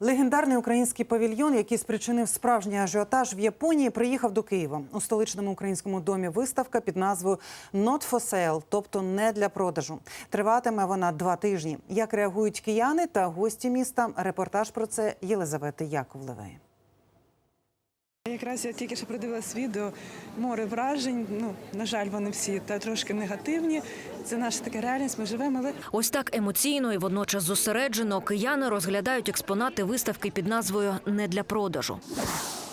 Легендарний український павільйон, який спричинив справжній ажіотаж в Японії, приїхав до Києва. У столичному українському домі виставка під назвою «Not for sale», тобто не для продажу. Триватиме вона два тижні. Як реагують кияни та гості міста? Репортаж про це Єлизавети Яковлевої. Якраз я тільки що придивилась відео, море вражень. Ну, на жаль, вони всі та трошки негативні. Це наша така реальність. Ми живемо, але Ось так емоційно і водночас зосереджено кияни розглядають експонати виставки під назвою Не для продажу.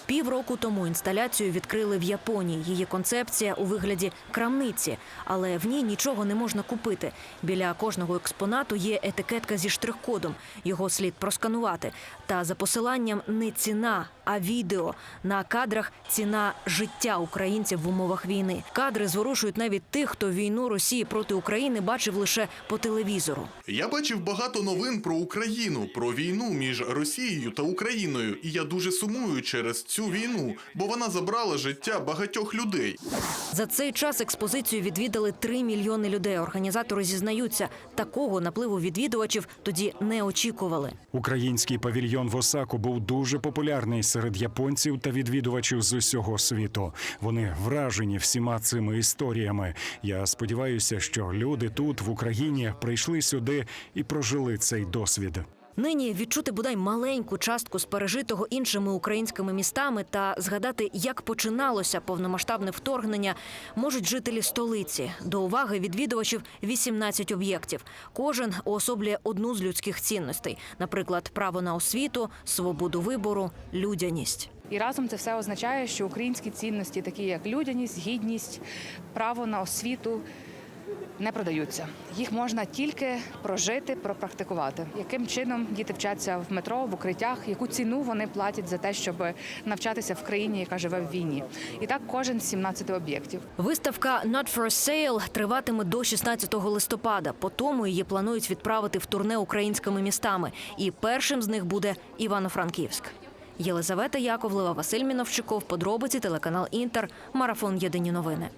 Півроку тому інсталяцію відкрили в Японії. Її концепція у вигляді крамниці, але в ній нічого не можна купити. Біля кожного експонату є етикетка зі штрих-кодом. Його слід просканувати. Та за посиланням не ціна, а відео. На кадрах ціна життя українців в умовах війни. Кадри зворушують навіть тих, хто війну Росії проти України бачив лише по телевізору. Я бачив багато новин про Україну, про війну між Росією та Україною, і я дуже сумую через цю війну, бо вона забрала життя багатьох людей. За цей час експозицію відвідали 3 мільйони людей. Організатори зізнаються, такого напливу відвідувачів тоді не очікували. Український павільйон в Осаку був дуже популярний серед японців та відвідувачів з усього світу. Вони вражені всіма цими історіями. Я сподіваюся, що люди тут, в Україні, прийшли сюди і прожили цей досвід. Нині відчути бодай маленьку частку з пережитого іншими українськими містами та згадати, як починалося повномасштабне вторгнення, можуть жителі столиці. До уваги відвідувачів 18 об'єктів. Кожен уособлює одну з людських цінностей, наприклад, право на освіту, свободу вибору, людяність. І разом це все означає, що українські цінності, такі як людяність, гідність, право на освіту, не продаються. Їх можна тільки прожити, пропрактикувати. Яким чином діти вчаться в метро, в укриттях, яку ціну вони платять за те, щоб навчатися в країні, яка живе в війні. І так кожен з 17 об'єктів. Виставка «Not for sale» триватиме до 16 листопада. По тому її планують відправити в турне українськими містами. І першим з них буде Івано-Франківськ. Єлизавета Яковлева, Василь Міновчиков, подробиці телеканал Інтер, марафон Єдині новини.